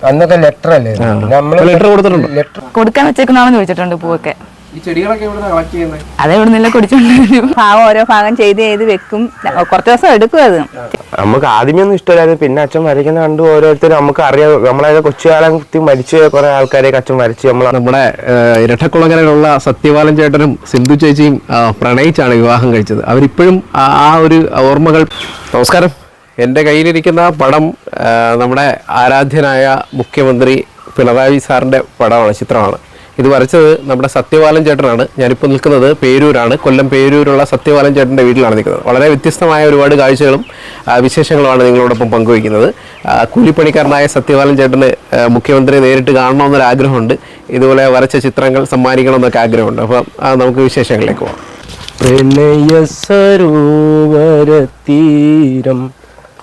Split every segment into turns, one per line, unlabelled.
അന്നൊക്കെ ലെറ്റർ അല്ലേ? നമ്മൾ
ലെറ്റർ കൊടുത്തിട്ടുണ്ട്.
ലെറ്റർ
കൊടുക്കാൻ വെച്ചേക്കുന്നാണെന്ന് ചോദിച്ചിട്ടുണ്ട് പൂവൊക്കെ.
ഈ ചെടികളൊക്കെ എവിടെ കളക്ട് ചെയ്യുന്നത്
അത് ഇവിടെ നിന്നല്ല കുടിച്ചോണ്ട്
ഭാഗം ഓരോ ഭാഗം ചെയ്ത് ചെയ്ത് വെക്കും. കുറച്ച് ദിവസം എടുക്കും അത്.
നമുക്ക് ആദ്യമേ ഒന്നും ഇഷ്ടമില്ലായിരുന്നു. പിന്നെ അച്ഛൻ വരയ്ക്കുന്ന കണ്ട് ഓരോരുത്തരും നമുക്ക് അറിയാം. നമ്മളെ കൊച്ചുകാലം കുത്തി മരിച്ചു കുറെ ആൾക്കാരെ അച്ഛൻ വരച്ച് നമ്മൾ
നമ്മുടെ ഇരട്ടക്കുളങ്ങനെയുള്ള ഇരട്ടക്കുളങ്ങരയിലുള്ള സത്യപാലൻ ചേട്ടനും സിന്ധു ചേച്ചിയും പ്രണയിച്ചാണ് വിവാഹം കഴിച്ചത്. അവരിപ്പോഴും ആ ഒരു ഓർമ്മകൾ നമസ്കാരം. എന്റെ കയ്യിലിരിക്കുന്ന പടം നമ്മുടെ ആരാധ്യനായ മുഖ്യമന്ത്രി പിണറായി സാറിന്റെ പടമാണ് ചിത്രമാണ്. ഇത് വരച്ചത് നമ്മുടെ സത്യപാലൻ ചേട്ടനാണ്. ഞാനിപ്പോൾ നിൽക്കുന്നത് പേരൂരാണ്. കൊല്ലം പേരൂരുള്ള സത്യപാലൻ ചേട്ടന്റെ വീട്ടിലാണ് നിൽക്കുന്നത്. വളരെ വ്യത്യസ്തമായ ഒരുപാട് കാഴ്ചകളും വിശേഷങ്ങളുമാണ് നിങ്ങളോടൊപ്പം പങ്കുവയ്ക്കുന്നത്. കൂലിപ്പണിക്കാരനായ സത്യപാലൻ ചേട്ടന് മുഖ്യമന്ത്രിയെ നേരിട്ട് കാണണമെന്നൊരു ആഗ്രഹമുണ്ട്. ഇതുപോലെ വരച്ച ചിത്രങ്ങൾ സമ്മാനിക്കണമെന്നൊക്കെ ആഗ്രഹമുണ്ട്. അപ്പം നമുക്ക് വിശേഷങ്ങളിലേക്ക് പോകാം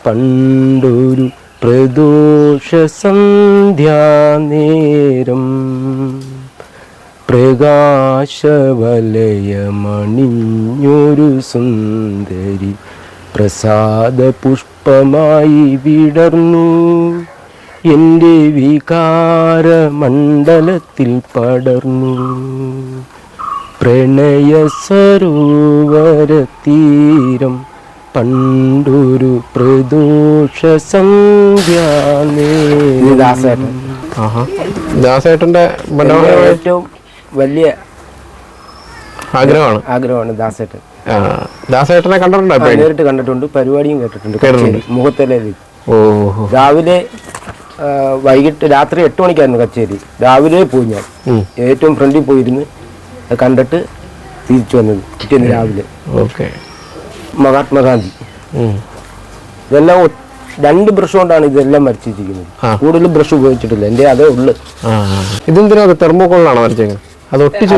പണ്ടൊരു പ്രദോഷ സന്ധ്യാനേരം പ്രകാശവലയമണിഞ്ഞൊരു സുന്ദരി പ്രസാദ പുഷ്പമായി വിടർന്നു. എന്റെ വികാരമണ്ഡലത്തിൽ പടർന്നു. പ്രണയ സരോവര തീരം പണ്ടൊരു പ്രദോഷ
ദാസേട്ടന്റെ മനോഹരമായ
ഏറ്റവും വലിയ
ആഗ്രഹമാണ്.
ആഗ്രഹമാണ് ദാസേട്ടൻ.
ദാസേട്ടനെ കണ്ടിട്ടുണ്ടോ
നേരിട്ട് കണ്ടിട്ടുണ്ട് പരിപാടിയും കേട്ടിട്ടുണ്ട്
കേട്ടിട്ടുണ്ട്.
കച്ചേരി,
ഓ
രാവിലെ വൈകിട്ട് രാത്രി എട്ട് മണിക്കായിരുന്നു കച്ചേരി. രാവിലെ പോയി ഞാൻ. ഏറ്റവും ഫ്രണ്ടിൽ പോയിരുന്നു അത് കണ്ടിട്ട് തിരിച്ചു വന്നത് പിറ്റേന്ന് രാവിലെ.
ഓക്കെ.
മഹാത്മാഗാന്ധി. ഇതെല്ലാം രണ്ട് ബ്രഷ് കൊണ്ടാണ് ഇതെല്ലാം വരച്ചിരിക്കുന്നത്.
ആ.
കൂടുതൽ ബ്രഷ് ഉപയോഗിച്ചിട്ടില്ല. എന്റെ അതേ ഉള്ളു.
ഇതെന്തിനാ തെർമോക്കോളിലാണോ വരച്ചേക്കുന്നത് അത് ഒട്ടിച്ചു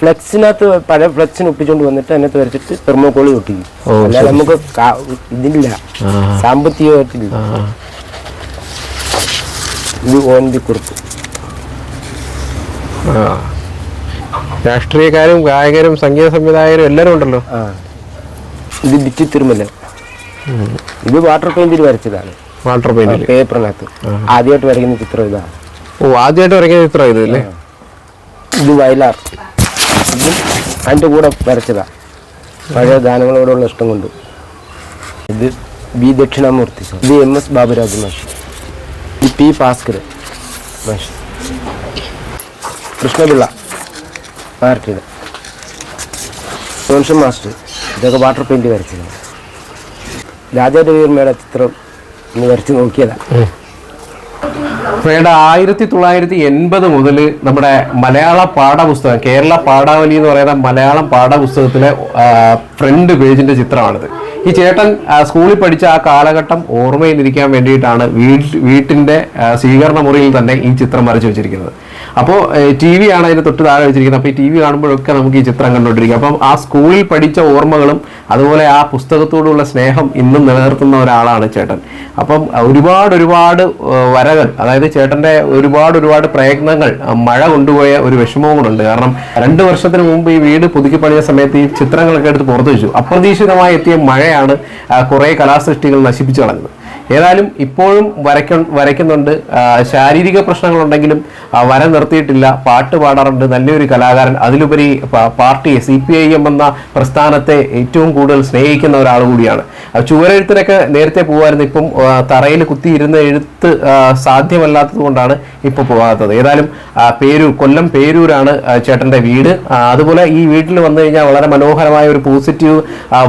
ഫ്ലെക്സിനകത്ത് പഴയ ഫ്ലെക്സിന് ഒപ്പിച്ചുകൊണ്ട് വന്നിട്ട് അതിനകത്ത് വരച്ചിട്ട് തെർമോക്കോളി ഒട്ടിക്കും. അല്ലാതെ നമുക്ക് ഇതില്ല സാമ്പത്തികമായിട്ടില്ല. ഇത് ഓൻ ബി കുറിപ്പ്
ആ. രാഷ്ട്രീയക്കാരും ഗായകരും സംഗീത സംവിധായകരും എല്ലാവരും ഉണ്ടല്ലോ.
ആ. ഇത് ബിറ്റി തിരുമല. ഇത് വാട്ടർ പെയിന്റിൽ വരച്ചതാണ്.
വാട്ടർ പെയിന്റിൽ
പേപ്പറിനകത്ത്. ആദ്യമായിട്ട് വരയ്ക്കുന്ന ചിത്രം ഇതാണ്.
ഓ ആദ്യമായിട്ട് വരയ്ക്കുന്ന ചിത്രം ഇത് അല്ലേ?
ഇത് വയലാർ ഇതും അതിന്റെ കൂടെ വരച്ചതാ. പഴയ ഗാനങ്ങളോടുള്ള ഇഷ്ടം കൊണ്ട്. ഇത് ബി ദക്ഷിണാമൂർത്തി ഇത് എം എസ് ബാബുരാജ് മാഷ്. ഇത് പി ഭാസ്കർ മാഷ്. കൃഷ്ണപിള്ള പാർട്ടിയുടെ ജോൺസൺ മാസ്റ്റർ. ഇതൊക്കെ വാട്ടർ പെയിന്റ് വരച്ചതാണ് രാജാരവിവർമ്മയുടെ ചിത്രം ഇന്ന് വരച്ച് നോക്കിയതാ.
വേണ്ട ആയിരത്തി തൊള്ളായിരത്തി എൺപത് മുതൽ നമ്മുടെ മലയാള പാഠപുസ്തകം കേരള പാഠാവലി എന്ന് പറയുന്ന മലയാളം പാഠപുസ്തകത്തിലെ ഫ്രണ്ട് പേജിന്റെ ചിത്രമാണിത്. ഈ ചേട്ടൻ സ്കൂളിൽ പഠിച്ച ആ കാലഘട്ടം ഓർമ്മയിലിരിക്കാൻ വേണ്ടിയിട്ടാണ് വീട്ട് വീട്ടിന്റെ സ്വീകരണ മുറിയിൽ തന്നെ ഈ ചിത്രം വരച്ചു വെച്ചിരിക്കുന്നത്. അപ്പോൾ ടി വി ആണ് അതിന് തൊട്ട് താഴെ വെച്ചിരിക്കുന്നത്. അപ്പോൾ ഈ ടി വി കാണുമ്പോഴൊക്കെ നമുക്ക് ഈ ചിത്രം കണ്ടുകൊണ്ടിരിക്കും. അപ്പം ആ സ്കൂളിൽ പഠിച്ച ഓർമ്മകളും അതുപോലെ ആ പുസ്തകത്തോടുള്ള സ്നേഹം ഇന്നും നിലനിർത്തുന്ന ഒരാളാണ് ചേട്ടൻ. അപ്പം ഒരുപാട് ഒരുപാട് വരകൾ അതായത് ചേട്ടന്റെ ഒരുപാട് ഒരുപാട് പ്രയത്നങ്ങൾ മഴ കൊണ്ടുപോയ ഒരു വിഷമവും കൂടെ ഉണ്ട്. കാരണം രണ്ട് വർഷത്തിന് മുമ്പ് ഈ വീട് പുതുക്കി പണിയ സമയത്ത് ഈ ചിത്രങ്ങളൊക്കെ എടുത്ത് പുറത്തു വെച്ചു. അപ്രതീക്ഷിതമായി എത്തിയ മഴയാണ് കുറേ കലാസൃഷ്ടികൾ നശിപ്പിച്ചു കളഞ്ഞത്. ഏതായാലും ഇപ്പോഴും വരയ്ക്ക വരയ്ക്കുന്നുണ്ട്. ശാരീരിക പ്രശ്നങ്ങളുണ്ടെങ്കിലും വര നിർത്തിയിട്ടില്ല. പാട്ട് പാടാറുണ്ട്. നല്ലൊരു കലാകാരൻ. അതിലുപരി പാർട്ടിയെ party C P I M എന്ന പ്രസ്ഥാനത്തെ ഏറ്റവും കൂടുതൽ സ്നേഹിക്കുന്ന ഒരാൾ കൂടിയാണ്. ചുവരെഴുത്തിനൊക്കെ നേരത്തെ പോകുമായിരുന്നു ഇപ്പം തറയിൽ കുത്തിയിരുന്ന എഴുത്ത് സാധ്യമല്ലാത്തത് കൊണ്ടാണ് ഇപ്പോൾ പോകാത്തത്. ഏതായാലും പേരൂർ കൊല്ലം പേരൂരാണ് ചേട്ടന്റെ വീട്. അതുപോലെ ഈ വീട്ടിൽ വന്നു കഴിഞ്ഞാൽ വളരെ മനോഹരമായ ഒരു പോസിറ്റീവ്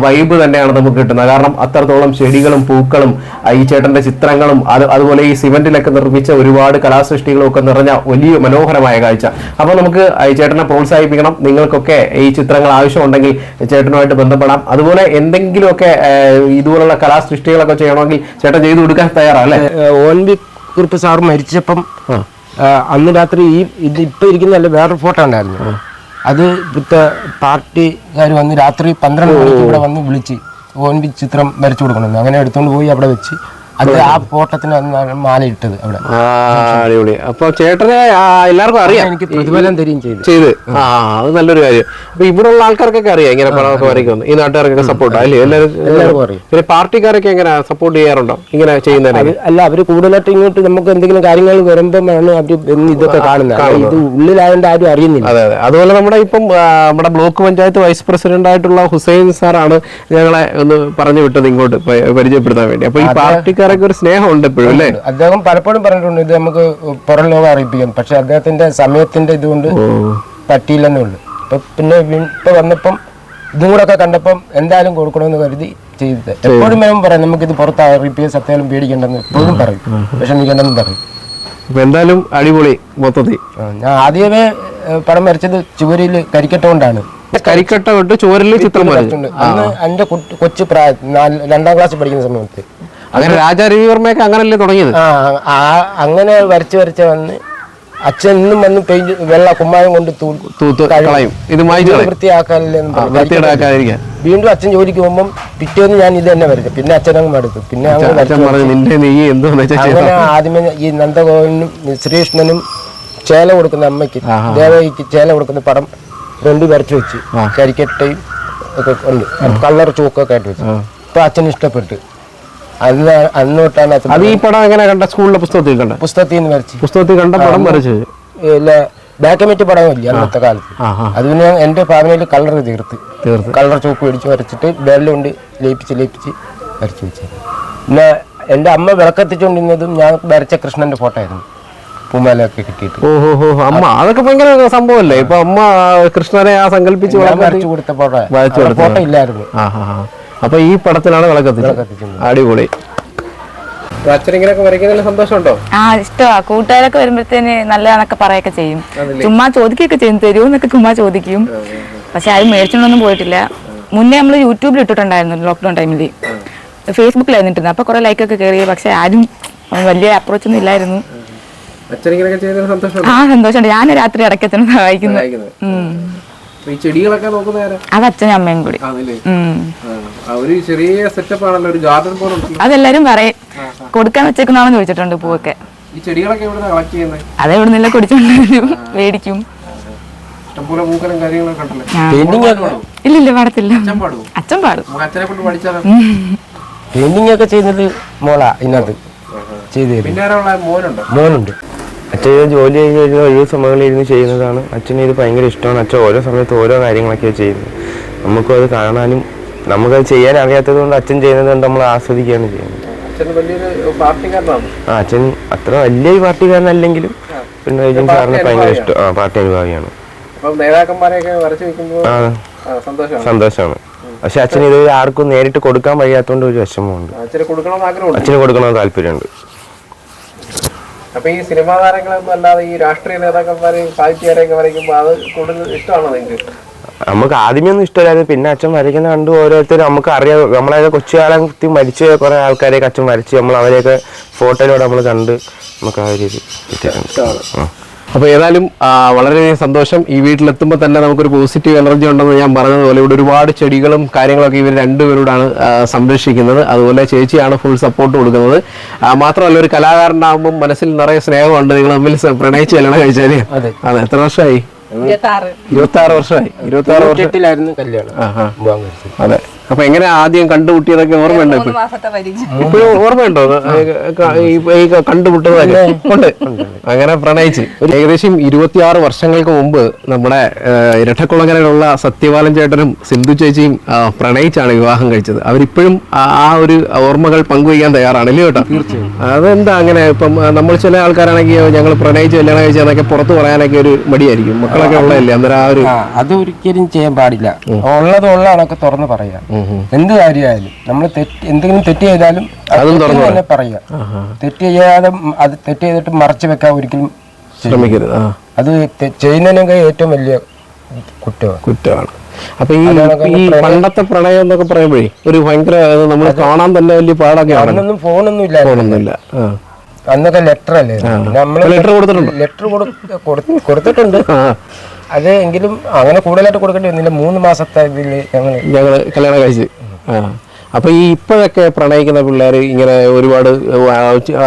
വൈബ് തന്നെയാണ് നമുക്ക് കിട്ടുന്നത്. കാരണം അത്രത്തോളം ചെടികളും പൂക്കളും ഈ ചേട്ടന്റെ ചിത്രങ്ങളും അത് അതുപോലെ ഈ സിമെന്റിലൊക്കെ നിർമ്മിച്ച ഒരുപാട് കലാസൃഷ്ടികളും ഒക്കെ നിറഞ്ഞ വലിയ മനോഹരമായ കാഴ്ച. അപ്പോൾ നമുക്ക് ഈ ചേട്ടനെ പ്രോത്സാഹിപ്പിക്കണം. നിങ്ങൾക്കൊക്കെ ഈ ചിത്രങ്ങൾ ആവശ്യമുണ്ടെങ്കിൽ ചേട്ടനുമായിട്ട് ബന്ധപ്പെടാം. അതുപോലെ എന്തെങ്കിലുമൊക്കെ ഇതുപോലുള്ള കലാസൃഷ്ടികളൊക്കെ ചെയ്യണമെങ്കിൽ ചേട്ടൻ ചെയ്തു കൊടുക്കാൻ തയ്യാറല്ലേ?
ഓൻ ബി കുറിപ്പ് സാർ മരിച്ചപ്പം അന്ന് രാത്രി ഈ ഇത് ഇപ്പൊ ഇരിക്കുന്നതല്ല വേറൊരു ഫോട്ടോ ഉണ്ടായിരുന്നു. അത് ഇവിടുത്തെ പാർട്ടിക്കാർ വന്ന് രാത്രി പന്ത്രണ്ട് മണിക്ക് ഇവിടെ വന്ന് വിളിച്ച് ഓൻ ബി ചിത്രം വരച്ചു കൊടുക്കണമെന്ന്. അങ്ങനെ എടുത്തുകൊണ്ട് പോയി അവിടെ വെച്ച് അത് ആ ഫോട്ടത്തിന് അന്നാണ് മാല ഇട്ടത് അവിടെ.
അടിപൊളി. അപ്പൊ ചേട്ടനെ എല്ലാവർക്കും അറിയാം.
എനിക്ക് പ്രതിഫലം തരികയും ചെയ്തു.
ചെയ്ത്. ആ. അത് നല്ലൊരു കാര്യം. അപ്പൊ ഇവിടെ ഉള്ള ആൾക്കാർക്കൊക്കെ അറിയാം ഇങ്ങനെ പടമൊക്കെ വരയ്ക്കുന്നു ഈ നാട്ടുകാർക്കൊക്കെ സപ്പോർട്ട് അല്ലേ?
എല്ലാവർക്കും അറിയാം.
പിന്നെ പാർട്ടിക്കാരൊക്കെ എങ്ങനെ സപ്പോർട്ട് ചെയ്യാറുണ്ടോ? ഇങ്ങനെ ചെയ്യുന്നതിനെ?
അല്ല അവർ കൂടുതലായിട്ട് ഇങ്ങോട്ട് നമുക്ക് എന്തെങ്കിലും കാര്യങ്ങൾ വരുമ്പോഴാണ് അവർ ഇതൊക്കെ കാണുന്നത്. ഇത് ഉള്ളിലായതുകൊണ്ട് ആരും അറിയുന്നില്ല.
അതെ അതെ. അതുപോലെ നമ്മുടെ ഇപ്പം നമ്മുടെ ബ്ലോക്ക് പഞ്ചായത്ത് വൈസ് പ്രസിഡന്റ് ആയിട്ടുള്ള ഹുസൈൻ സാറാണ് ഞങ്ങളെ ഒന്ന് പറഞ്ഞു വിട്ടത് ഇങ്ങോട്ട് പരിചയപ്പെടുത്താൻ വേണ്ടി. അപ്പൊ ഈ പാർട്ടിക്കാരൊക്കെ ഒരു സ്നേഹമുണ്ട് എപ്പോഴും അല്ലേ?
അദ്ദേഹം പലപ്പോഴും പറഞ്ഞിട്ടുണ്ട് ഇത് നമുക്ക് പുറം ലോകം അറിയിപ്പിക്കാം പക്ഷെ അദ്ദേഹത്തിന്റെ സമയത്തിന്റെ ഇതുകൊണ്ട് പറ്റിയില്ലെന്നേ ഉള്ളൂ. ഇപ്പൊ പിന്നെ ഇപ്പൊ വന്നപ്പം ഇതും കൂടെ ഒക്കെ കണ്ടപ്പം എന്തായാലും കൊടുക്കണമെന്ന് കരുതി ചെയ്തത്. എപ്പോഴും വേണം പറയാം നമുക്കിത് പുറത്ത് അറിയിപ്പിക്കാൻ സത്യാലും പേടിക്കണ്ടെന്ന് എപ്പോഴും പറയും. വിഷമിക്കണ്ടെന്ന് പറയും.
അപ്പൊ എന്തായാലും അടിപൊളി മൊത്തത്തിൽ.
ഞാൻ ആദ്യമേ പടം വരച്ചത് ചുവരിൽ കരിക്കട്ട കൊണ്ടാണ്
കരിക്കട്ട തൊട്ട് ചുവരിൽ ചിത്രം വരച്ചിട്ടുണ്ട്
അന്ന് എന്റെ കൊച്ചു പ്രായ രണ്ടാം ക്ലാസ് പഠിക്കുന്ന സമയത്ത്.
അങ്ങനെ രാജാ രവിവർമ്മയൊക്കെ അങ്ങനല്ലേ തുടങ്ങിയത്?
ആ അങ്ങനെ വരച്ച് വരച്ച് വന്ന് അച്ഛൻ ഇന്നും വന്ന് പെയിന്റ് വെള്ള കുമ്മായം കൊണ്ട്
തൂത്ത് കളയും. ഇത്
വൃത്തിയാക്കാനില്ല വീണ്ടും അച്ഛൻ ജോലിക്ക് പോകുമ്പോൾ പിറ്റേന്ന് ഞാൻ ഇത് തന്നെ വരച്ചു പിന്നെ അച്ഛനങ്ങ് മടുത്തു. പിന്നെ അങ്ങനെ ആദ്യമേ ഈ നന്ദഗോപനും ശ്രീകൃഷ്ണനും ചേല കൊടുക്കുന്ന അമ്മയ്ക്ക് ദേവയ്ക്ക് ചേല കൊടുക്കുന്ന പടം രണ്ട് വരച്ചു വെച്ച്. കരിക്കട്ടയും ഒക്കെ ഉണ്ട്. കളർ ചൂക്കൊക്കെ ആയിട്ട് വെച്ചു. അപ്പൊ അച്ഛൻ ഇഷ്ടപ്പെട്ടു. അന്ന് അന്നോട്ടാണ് അച്ഛൻ
അത് ഈ പടം എങ്ങനെ കണ്ട? സ്കൂളിലെ പുസ്തകത്തിൽ കണ്ട?
പുസ്തകത്തിൽ നിന്ന് വരച്ച്.
പുസ്തകത്തിൽ കണ്ട പടം വരച്ചത്
ഇല്ല വൈറ്റ് പടമില്ല അന്നത്തെ കാലത്ത്. അത് പിന്നെ എന്റെ ഭാവനയിൽ കളർ തീർത്ത്.
തീർത്ത്.
കളർ ചോക്ക് മേടിച്ച് വരച്ചിട്ട് ബെല്ല് കൊണ്ട് ലയിപ്പിച്ച് ലയിപ്പിച്ച് വരച്ചു വെച്ചത്. പിന്നെ എന്റെ അമ്മ വിളക്കത്തിച്ചുകൊണ്ടിരുന്നതും ഞാൻ വരച്ച കൃഷ്ണന്റെ ഫോട്ടോ ആയിരുന്നു പൂമാലയൊക്കെ കിട്ടിയിട്ട്.
ഓ ഹോ ഹോ അമ്മ അതൊക്കെ ഭയങ്കര സംഭവമല്ലേ? ഇപ്പൊ അമ്മ കൃഷ്ണനെ ആ സങ്കല്പിച്ച്
വരച്ചു കൊടുത്ത ഫോട്ടോ ഫോട്ടോ ഇല്ലായിരുന്നു.
അപ്പൊ ഈ പടത്തിലാണ് വിളക്കത്തിച്ചത്. അടിപൊളി. സന്തോഷമുണ്ടോ?
ആ ഇഷ്ടമാ കൂട്ടുകാരൊക്കെ വരുമ്പോഴത്തേന് നല്ലതാണൊക്കെ പറയൊക്കെ ചെയ്യും. ചുമ്മാ ചോദിക്കുകയൊക്കെ ചെയ്യും. തരുമെന്നൊക്കെ ചുമ്മാ ചോദിക്കും. പക്ഷെ ആരും മേടിച്ചോണ്ടൊന്നും പോയിട്ടില്ല. മുന്നേ നമ്മൾ യൂട്യൂബിൽ ഇട്ടിട്ടുണ്ടായിരുന്നു ലോക്ക്ഡൌൺ ടൈമിൽ ഫേസ്ബുക്കിലായിരുന്നു ഇട്ടിരുന്നത്. അപ്പൊ കുറെ ലൈക്കൊക്കെ കയറി. പക്ഷെ ആരും വലിയ അപ്രോച്ച് ഒന്നും ഇല്ലായിരുന്നു. ആ സന്തോഷമുണ്ട്? ഞാൻ രാത്രി ഇടയ്ക്കത്തിന് സഹായിക്കുന്നു. ഉം.
ഈ ചെടികളൊക്കെ നോക്കുന്ന ആരാ
അത് അച്ഛനും അമ്മയും കൂടി.
ഒരു ചെറിയ സെറ്റപ്പ് ആണല്ലോ ഒരു ഗാർഡൻ പോലെ
അതെല്ലാരും പറയും കൊടുക്കാൻ വെച്ചേക്കുന്നാണെന്ന് ചോദിച്ചിട്ടുണ്ട് പൂവൊക്കെ.
ഈ ചെടികളൊക്കെ എവിടെ കളക്ട് ചെയ്യുന്നത്
അത് എവിടെ നിന്നല്ല കുടിച്ചോണ്ട് മേടിക്കും.
ഇഷ്ടംപോലെ പൂക്കലും കാര്യങ്ങളൊക്കെ ഉണ്ടല്ലേ?
ആ. ഇല്ല ഇല്ല പാടത്തില്ല.
അച്ഛൻ
പാടും.
നമുക്ക് അച്ഛനെ കൊണ്ട് പഠിച്ചാലോ?
പെയിന്റിംഗ് ഒക്കെ ചെയ്യുന്നത് മോളാ ഇതിനകത്ത് ചെയ്ത്
മോനുണ്ട്.
അച്ഛൻ ജോലി കഴിഞ്ഞ് വരുന്ന ഒഴിവ് സമയങ്ങളിൽ ഇരുന്ന് ചെയ്യുന്നതാണ്. അച്ഛന് ഇത് ഭയങ്കര ഇഷ്ടമാണ്. അച്ഛൻ ഓരോ സമയത്ത് ഓരോ കാര്യങ്ങളൊക്കെ ചെയ്യുന്നത്. നമുക്കും അത് കാണാനും നമുക്കത് ചെയ്യാൻ അറിയാത്തത് കൊണ്ട് അച്ഛൻ ചെയ്യുന്നത് കൊണ്ട് നമ്മൾ ആസ്വദിക്കുകയാണ് ചെയ്യുന്നത്.
വലിയൊരു
ആ അച്ഛൻ അത്ര വലിയ പാർട്ടിക്കാരനല്ലെങ്കിലും പിന്നെ സാറിന് ഭയങ്കര ഇഷ്ടം. ആ പാർട്ടി അനുഭാവിയാണ്.
സന്തോഷമാണ്.
പക്ഷെ അച്ഛൻ ഇത് ആർക്കും നേരിട്ട് കൊടുക്കാൻ വയ്യാത്തതുകൊണ്ട് ഒരു വിഷമമുണ്ട്.
അച്ഛന് കൊടുക്കണമെന്ന്
താല്പര്യമുണ്ട്.
അപ്പൊ ഈ സിനിമാ താരങ്ങളൊന്നും അല്ലാതെ ഈ രാഷ്ട്രീയ നേതാക്കന്മാരെയും സാഹിത്യകാരെയൊക്കെ വരയ്ക്കുമ്പോൾ അത് കൂടുതൽ ഇഷ്ടമാണോ നിങ്ങൾക്ക്
നമുക്ക് ആദ്യമേ ഒന്നും ഇഷ്ടമല്ലായിരുന്നു. പിന്നെ അച്ഛൻ വരയ്ക്കുന്ന കണ്ട് ഓരോരുത്തരും നമുക്ക് അറിയാം. നമ്മളെ കുത്തി മരിച്ച കുറെ ആൾക്കാരെയൊക്കെ അച്ഛൻ വരച്ച് നമ്മൾ അവരെയൊക്കെ ഫോട്ടോയിലൂടെ നമ്മൾ കണ്ട് നമുക്ക് ആ ഒരു ഇത് ആ.
അപ്പോൾ ഏതായാലും വളരെ വളരെയധികം സന്തോഷം. ഈ വീട്ടിലെത്തുമ്പോൾ തന്നെ നമുക്കൊരു പോസിറ്റീവ് എനർജി ഉണ്ടെന്ന് ഞാൻ പറഞ്ഞതുപോലെ ഇവിടെ ഒരുപാട് ചെടികളും കാര്യങ്ങളൊക്കെ ഇവർ രണ്ടുപേരോടാണ് സംരക്ഷിക്കുന്നത്. അതുപോലെ ചേച്ചിയാണ് ഫുൾ സപ്പോർട്ട് കൊടുക്കുന്നത്. മാത്രമല്ല ഒരു കലാകാരനാകുമ്പോൾ മനസ്സിൽ നിറയെ സ്നേഹമുണ്ട്. നിങ്ങൾ തമ്മിൽ പ്രണയിച്ച് കല്യാണം കഴിച്ചാൽ.
അതെ.
അതെ എത്ര വർഷമായി? ഇരുപത്തി ആറ് വർഷമായി. ഇരുപത്തി ആറ്
വർഷത്തിലായിരുന്നു കല്യാണം.
അതെ. അപ്പൊ എങ്ങനെ ആദ്യം കണ്ടുമുട്ടിയതൊക്കെ ഓർമ്മയുണ്ടോ ഇപ്പോഴും ഓർമ്മയുണ്ടോ? ഈ- കണ്ടുമുട്ടുന്നതൊക്കെ? ഉണ്ട്. അങ്ങനെ പ്രണയിച്ച്. ഏകദേശം ഇരുപത്തിയാറ് വർഷങ്ങൾക്ക് മുമ്പ് നമ്മുടെ ഇരട്ടക്കുളങ്ങരയിലുള്ള സത്യപാലൻ ചേട്ടനും സിന്ധു ചേച്ചിയും പ്രണയിച്ചാണ് വിവാഹം കഴിച്ചത്. അവരിപ്പോഴും ആ ആ ഒരു ഓർമ്മകൾ പങ്കുവയ്ക്കാൻ തയ്യാറാണ്. ഇല്ലയോ കേട്ടോ അതെന്താ അങ്ങനെ? ഇപ്പം നമ്മൾ ചില ആൾക്കാരാണെങ്കിൽ ഞങ്ങൾ പ്രണയിച്ച് കല്യാണം കഴിച്ചതെന്നൊക്കെ പുറത്ത് പറയാനൊക്കെ ഒരു മടിയായിരിക്കും. ഉള്ളതല്ലേ? അന്നേരം ആ ഒരു
അത് ഒരിക്കലും ചെയ്യാൻ പാടില്ല. ഉള്ളത് ഉള്ളതാണൊക്കെ തുറന്ന് പറയാ. എന്ത് കാര്യമായാലും നമ്മൾ തെറ്റ് എന്തെങ്കിലും തെറ്റ് ചെയ്താലും അത് തന്നെ പറയുക തെറ്റ് ചെയ്യാതെ അത് തെറ്റ് ചെയ്തിട്ട് മറച്ചു വെക്കാൻ ഒരിക്കലും
ശ്രമിക്കരുത്.
അത് ചെയ്യുന്നതിനൊക്കെ ഏറ്റവും വലിയ കുറ്റമാണ്.
കുറ്റമാണ്. അപ്പൊ ഈ ഈ പണ്ടത്തെ പ്രണയം എന്നൊക്കെ പറയുമ്പോഴേ ഒരു ഭയങ്കര നമ്മൾ കാണാൻ തന്നെ വലിയ പാടൊക്കെ
ഫോണൊന്നും ഇല്ല
ഫോണൊന്നും ഇല്ല.
അന്നൊക്കെ ലെറ്റർ അല്ലേ? നമ്മൾ
ലെറ്റർ കൊടുത്തിട്ടുണ്ട്.
ലെറ്റർ കൊടുത്തിട്ടുണ്ട്. അത് എങ്കിലും അങ്ങനെ കൂടുതലായിട്ട് കൊടുക്കേണ്ടി വന്നില്ല. മൂന്ന് മാസത്തെ ഇതിൽ ഞങ്ങൾ
ഞങ്ങൾ കല്യാണം കഴിച്ച്. അപ്പൊ ഈ ഇപ്പോഴൊക്കെ പ്രണയിക്കുന്ന പിള്ളേർ ഇങ്ങനെ ഒരുപാട്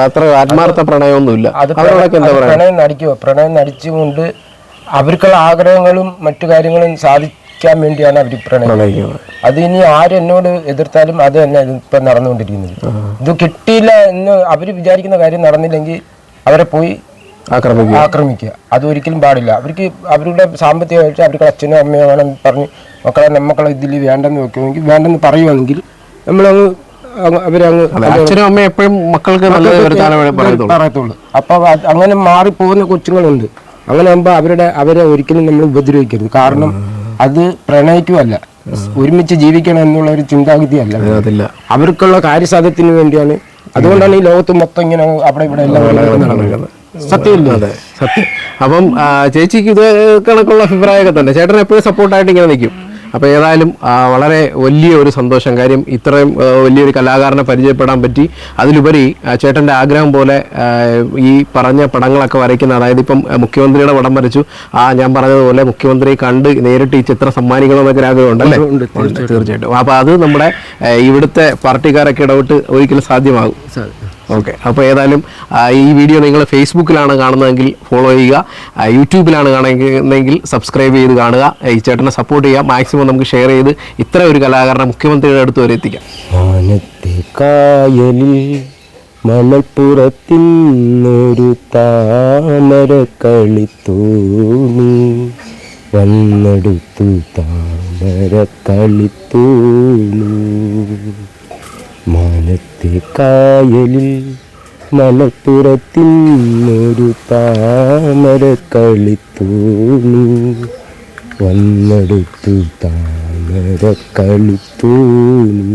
അത്ര ആത്മാർത്ഥ പ്രണയമൊന്നുമില്ല. അവരോടൊക്കെ എന്താ
പ്രണയം നടിക്കുക പ്രണയം നടിച്ചുകൊണ്ട് അവർക്കുള്ള ആഗ്രഹങ്ങളും മറ്റു കാര്യങ്ങളും സാധിക്കാൻ വേണ്ടിയാണ് അവർ പ്രണയം.
പ്രണയിക്കുന്നത്.
അത് ഇനി ആരെന്നോട് എതിർത്താലും അത് തന്നെ ഇപ്പൊ നടന്നുകൊണ്ടിരിക്കുന്നത്. ഇത് കിട്ടിയില്ല എന്ന് അവർ വിചാരിക്കുന്ന കാര്യം നടന്നില്ലെങ്കിൽ അവരെ പോയി
ആക്രമിക്കുക.
ആക്രമിക്കുക. അത് ഒരിക്കലും പാടില്ല. അവർക്ക് അവരുടെ സാമ്പത്തികമായിട്ട് അവർക്ക് അച്ഛനും അമ്മയോ വേണം പറഞ്ഞ് മക്കളെ നമ്മക്കളെ ഇതിൽ വേണ്ടെന്ന് വെക്കുമെങ്കിൽ വേണ്ടെന്ന് പറയുവാണെങ്കിൽ നമ്മളങ്ങ് അവരങ്ങ്
അച്ഛനും അമ്മയും എപ്പോഴും മക്കൾക്ക് പറയത്തുള്ളൂ.
അപ്പൊ അങ്ങനെ മാറിപ്പോകുന്ന കൊച്ചുങ്ങളുണ്ട്. അങ്ങനെ ആകുമ്പോൾ അവരുടെ അവരെ ഒരിക്കലും നമ്മൾ ഉപദ്രവിക്കരുത്. കാരണം അത് പ്രണയിക്കുമല്ല ഒരുമിച്ച് ജീവിക്കണം എന്നുള്ള ഒരു ചിന്താഗതിയല്ല.
അതില്ല.
അവർക്കുള്ള കാര്യസാധ്യത്തിന് വേണ്ടിയാണ്. അതുകൊണ്ടാണ് ഈ ലോകത്ത് മൊത്തം ഇങ്ങനെ അവിടെ ഇവിടെ എല്ലാം നടക്കുന്നത്. സത്യമില്ല?
അതെ സത്യം. അപ്പം ചേച്ചിക്ക് ഇത് കണക്കുള്ള അഭിപ്രായമൊക്കെ തന്നെ. ചേട്ടൻ എപ്പോഴും സപ്പോർട്ടായിട്ട് ഇങ്ങനെ നിൽക്കും. അപ്പോൾ ഏതായാലും വളരെ വലിയ ഒരു സന്തോഷം. കാര്യം ഇത്രയും വലിയൊരു കലാകാരനെ പരിചയപ്പെടാൻ പറ്റി. അതിലുപരി ചേട്ടന്റെ ചേട്ടന്റെ ആഗ്രഹം പോലെ ഈ പറഞ്ഞ പടങ്ങളൊക്കെ വരയ്ക്കുന്ന അതായത് ഇപ്പം മുഖ്യമന്ത്രിയുടെ പടം വരച്ചു. ആ ഞാൻ പറഞ്ഞതുപോലെ മുഖ്യമന്ത്രി കണ്ട് നേരിട്ട് ഈ ചിത്രം സമ്മാനിക്കണമെന്നൊക്കെ എന്നൊക്കെ ആഗ്രഹം ഉണ്ടല്ലേ ഉണ്ട്, തീർച്ചയായിട്ടും. അപ്പോൾ അത് നമ്മുടെ ഇവിടുത്തെ പാർട്ടിക്കാരൊക്കെ ഇടപെട്ട് ഒരിക്കലും സാധ്യമാകും. ഓക്കെ അപ്പോൾ ഏതായാലും ഈ വീഡിയോ നിങ്ങൾ ഫേസ്ബുക്കിലാണ് കാണുന്നതെങ്കിൽ ഫോളോ ചെയ്യുക. യൂട്യൂബിലാണ് കാണുന്നതെങ്കിൽ സബ്സ്ക്രൈബ് ചെയ്ത് കാണുക. ഈ ചേട്ടനെ സപ്പോർട്ട് ചെയ്യുക. മാക്സിമം നമുക്ക് ഷെയർ ചെയ്ത് ഇത്ര ഒരു കലാകാരനെ മുഖ്യമന്ത്രിയുടെ അടുത്ത് വരെ എത്തിക്കാം.
മണൽപ്പുറത്തിന്നൊരു താമര കളിത്തൂണി വന്നെടുത്തു താമര കളിത്തോണി. മാനത്തെ കായലിൽ മലപ്പുറത്തിന്നൊരു താമര കളിത്തൂണി വന്നെടുത്തു താമര കളിത്തോണി